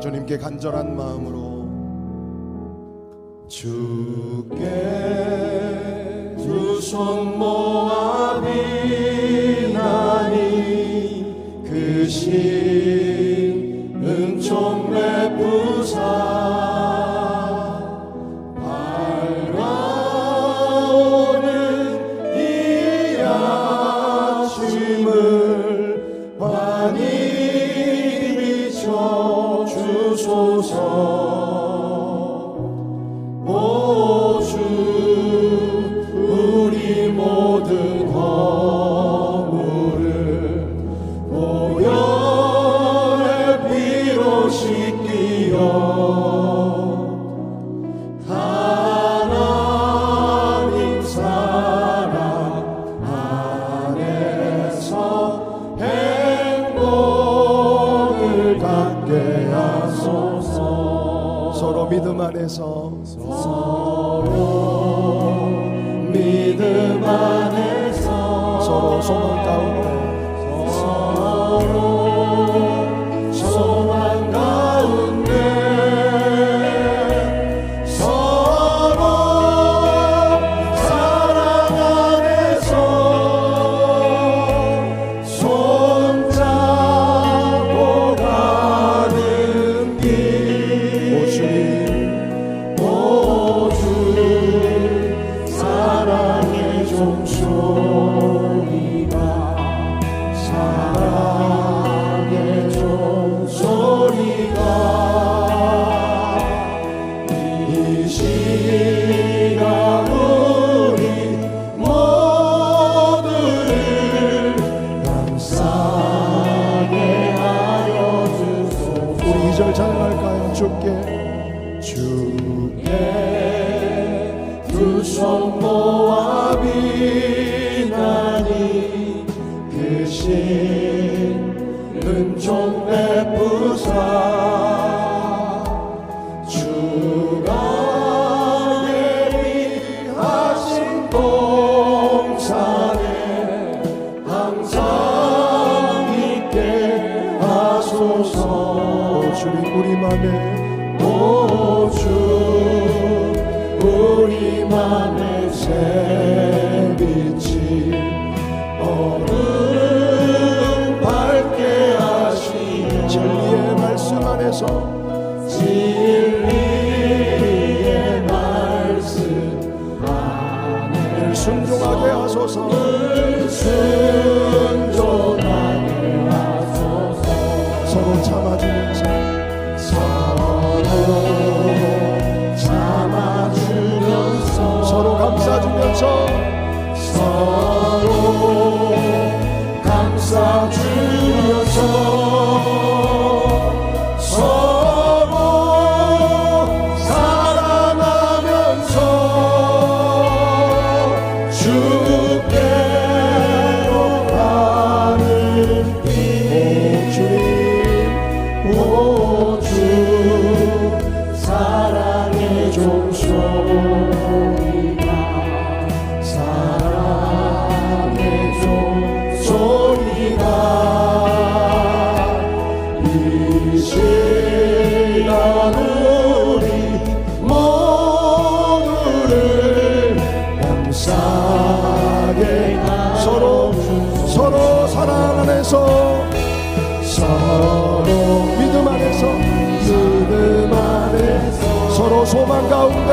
주님께 간절한 마음으로 주께 두 손 모아 비나니 그신 은총 베 오 서 서로 믿음 안에서. 서로 믿음 안에서. 서로 소망 가운데 2절 찬양할까요? 주께. 주께. 두 손 모아 비나니 그신 은총 베푸사. 주가 내리하신 봉사에 항상 있게 하소서. 주님 우리 맘에. 오주 우리 맘의 새빛이 어른 밝게 하시며 진리의 말씀 안에서 진리의 말씀 안에 늘 순종하게 하소서 사 믿음 안